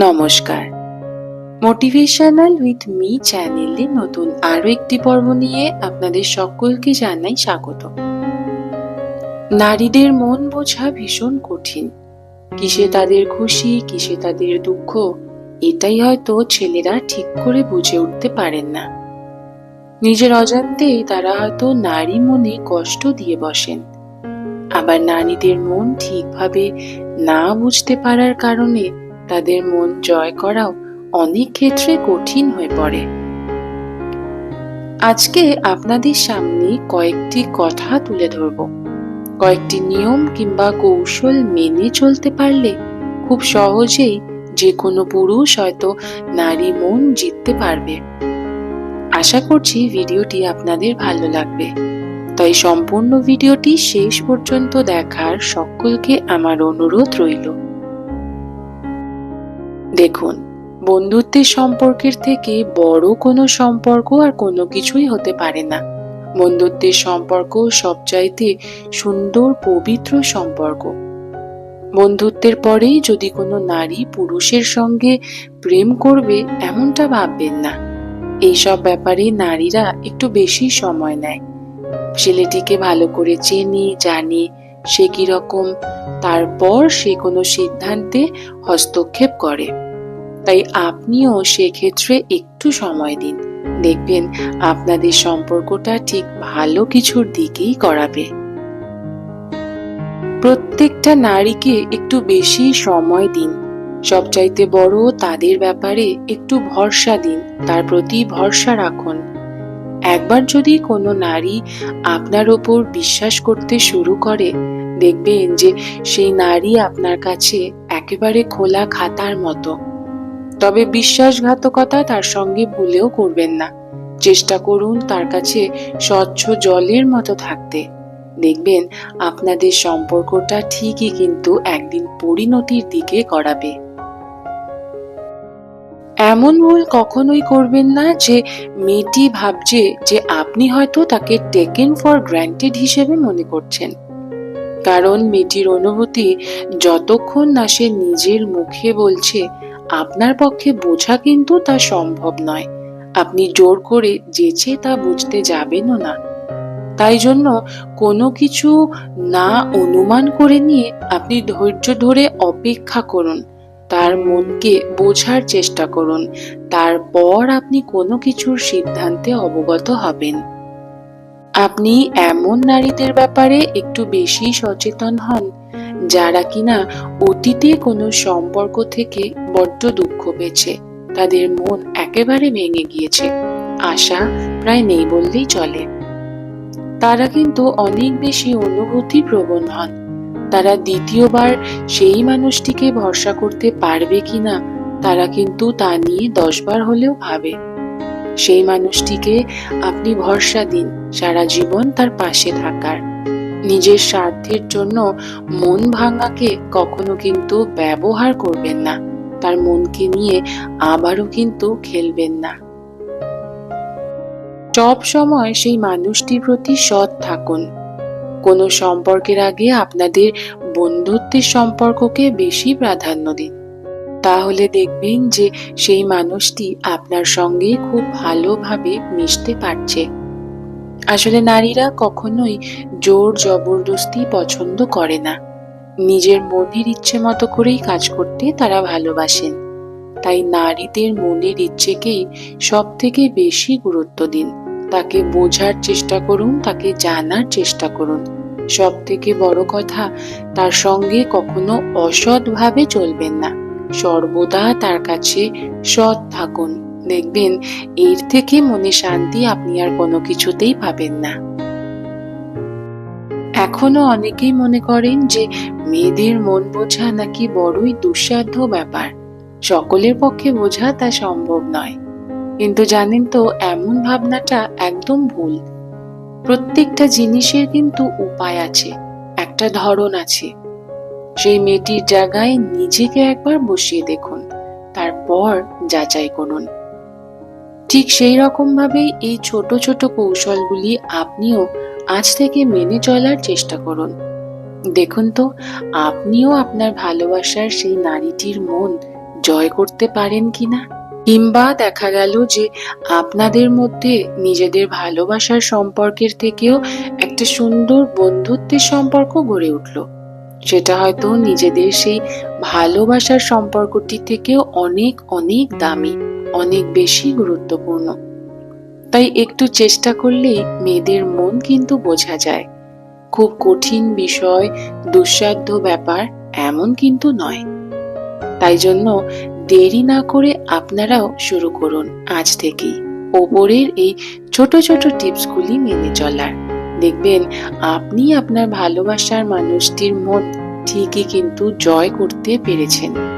নমস্কার। Motivational with me চ্যানেলে নতুন আরও একটি পর্ব নিয়ে আপনাদের সকলকে জানাই স্বাগত। নারীদের মন বোঝা ভীষণ কঠিন। কিসে তাদের খুশি, কিসে তাদের দুঃখ, এটাই হয়তো ছেলেরা ঠিক করে বুঝে উঠতে পারেন না। নিজের অজান্তেই তারা হয়তো নারী মনে কষ্ট দিয়ে বসেন। আবার নারীদের মন ঠিকভাবে না বুঝতে পারার কারণে তাদের মন জয় করাও অনেক ক্ষেত্রে কঠিন হয়ে পড়ে। আজকে আপনাদের সামনে কয়েকটি কথা তুলে ধরব। কয়েকটি নিয়ম কিংবা কৌশল মেনে চলতে পারলে খুব সহজেই যে কোনো পুরুষ হয়তো নারী মন জিততে পারবে। আশা করছি ভিডিওটি আপনাদের ভালো লাগবে। তাই সম্পূর্ণ ভিডিওটি শেষ পর্যন্ত দেখার সকলকে আমার অনুরোধ রইল। দেখুন, বন্ধুত্বের সম্পর্কের থেকে বড় কোনো সম্পর্ক আর কোনো কিছুই হতে পারে না। বন্ধুত্বের সম্পর্ক সবচাইতে সুন্দর, পবিত্র সম্পর্ক। বন্ধুত্বের পরেই যদি কোনো নারী পুরুষের সঙ্গে প্রেম করবে, এমনটা ভাববেন না। এইসব ব্যাপারে নারীরা একটু বেশি সময় নেয়। ছেলেটিকে ভালো করে চেনে, জানে সে কীরকম, তারপর সে কোনো সিদ্ধান্তে হস্তক্ষেপ করে। তাই আপনিও সেক্ষেত্রে একটু সময় দিন। দেখবেন আপনাদের সম্পর্কটা ঠিক ভালো কিছুর দিকেই করাবে প্রত্যেকটা নারীকে একটু বেশি সময় দিন। সবচাইতে বড় তাদের ব্যাপারে একটু ভরসা দিন, তার প্রতি ভরসা রাখুন। একবার যদি কোনো নারী আপনার ওপর বিশ্বাস করতে শুরু করে, দেখবেন যে সেই নারী আপনার কাছে একেবারে খোলা খাতার মতো। তবে বিশ্বাসঘাতকতা তার সঙ্গে ভুলেও করবেন না। চেষ্টা করুন তার কাছে স্বচ্ছ জলের মতো থাকতে। দেখবেন আপনাদের সম্পর্কটা ঠিকই কিন্তু একদিন পরিণতির দিকে গড়াবে। এমন ভুল কখনোই করবেন না যে মেয়েটি ভাবছে যে আপনি হয়তো তাকে টেকেন ফর গ্র্যান্টেড হিসেবে মনে করছেন। কারণ মেয়েটির অনুভূতি যতক্ষণ না সে নিজের মুখে বলছে আপনার পক্ষে বোঝা কিন্তু তা সম্ভব নয়। আপনি জোর করে যেছে তা বুঝতে যাবেনও না। তাই জন্য কোনো কিছু না অনুমান করে নিয়ে আপনি ধৈর্য ধরে অপেক্ষা করুন। তার মনকে বোঝার চেষ্টা করুন। তারপর আপনি কোনো কিছুর সিদ্ধান্তে অবগত হবেন। আপনি এমন নারীদের ব্যাপারে একটু বেশি সচেতন হন। যারা কিনা অতীতে কোনো সম্পর্ক থেকে বড্ড দুঃখ পেয়েছে, তাদের মন একেবারে ভেঙে গিয়েছে। আশা প্রায় নেই বললেই চলে। তারা কিন্তু অনেক বেশি অনুভূতি প্রবণ হন। তারা দ্বিতীয়বার সেই মানুষটিকে ভরসা করতে পারবে কিনা, তারা কিন্তু তা নিয়ে দশবার হলেও ভাবে। সেই মানুষটিকে আপনি ভরসা দিন, সারা জীবন তার পাশে থাকার। নিজের স্বার্থের জন্য মন ভাঙাকে কখনো কিন্তু ব্যবহার করবেন না। তার মনকে নিয়ে আবারও কিন্তু খেলবেন না। সব সময় সেই মানুষটির প্রতি সৎ থাকুন। কোনো সম্পর্কের আগে আপনাদের বন্ধুত্বের সম্পর্ককে বেশি প্রাধান্য দিন। তাহলে দেখবেন যে সেই মানুষটি আপনার সঙ্গে খুব ভালোভাবে মিশতে পারছে। আসলে নারীরা কখনোই জোর জবরদস্তি পছন্দ করে না। নিজের মনের ইচ্ছে মতো করেই কাজ করতে তারা ভালোবাসেন। তাই নারীদের মনের ইচ্ছেকেই সব থেকে বেশি গুরুত্ব দিন। তাকে বোঝার চেষ্টা করুন, তাকে জানার চেষ্টা করুন। সব থেকে বড় কথা, তার সঙ্গে কখনো অসৎভাবে চলবেন না। সর্বদা তার কাছে সৎ থাকুন। দেখবেন, এর থেকে মনে শান্তি আপনি আর কোনো কিছুতেই পাবেন না। এখনও অনেকেই মনে করেন যে, মেয়েদের মন বোঝা নাকি বড়ই দুঃসাধ্য ব্যাপার। সকলের পক্ষে বোঝা তা সম্ভব নয়। কিন্তু জানেন তো, এমন ভাবনাটা একদম ভুল। প্রত্যেকটা জিনিসের কিন্তু উপায় আছে, একটা ধরন আছে। সেই মেয়েটির জায়গায় নিজেকে একবার বসিয়ে দেখুন, তারপর যাচাই করুন। ঠিক সেই রকম ভাবেই এই ছোট ছোট কৌশলগুলি আপনিও আজ থেকে মেনে চলার চেষ্টা করুন। দেখুন তো, আপনিও আপনার ভালোবাসার সেই নারীটির মন জয় করতে পারেন কিনা? কিংবা দেখা গেল যে আপনাদের মধ্যে নিজেদের ভালোবাসার সম্পর্কের থেকেও একটা সুন্দর বন্ধুত্বের সম্পর্ক গড়ে উঠল। সেটা হয়তো নিজেদের সেই ভালোবাসার সম্পর্কটি থেকেও অনেক অনেক দামি। অনেক বেশি গুরুত্বপূর্ণ। তাই একটু চেষ্টা করলেই মেয়েদের মন কিন্তু বোঝা যায়। খুব কঠিন বিষয়, দুঃসাধ্য ব্যাপার এমন কিন্তু নয়। তাই জন্য দেরি না করে আপনারাও শুরু করুন আজ থেকেই। ওপরের এই ছোট ছোট টিপসগুলি মেনে চলার। দেখবেন আপনি আপনার ভালোবাসার মানুষটির মন ঠিকই কিন্তু জয় করতে পেরেছেন।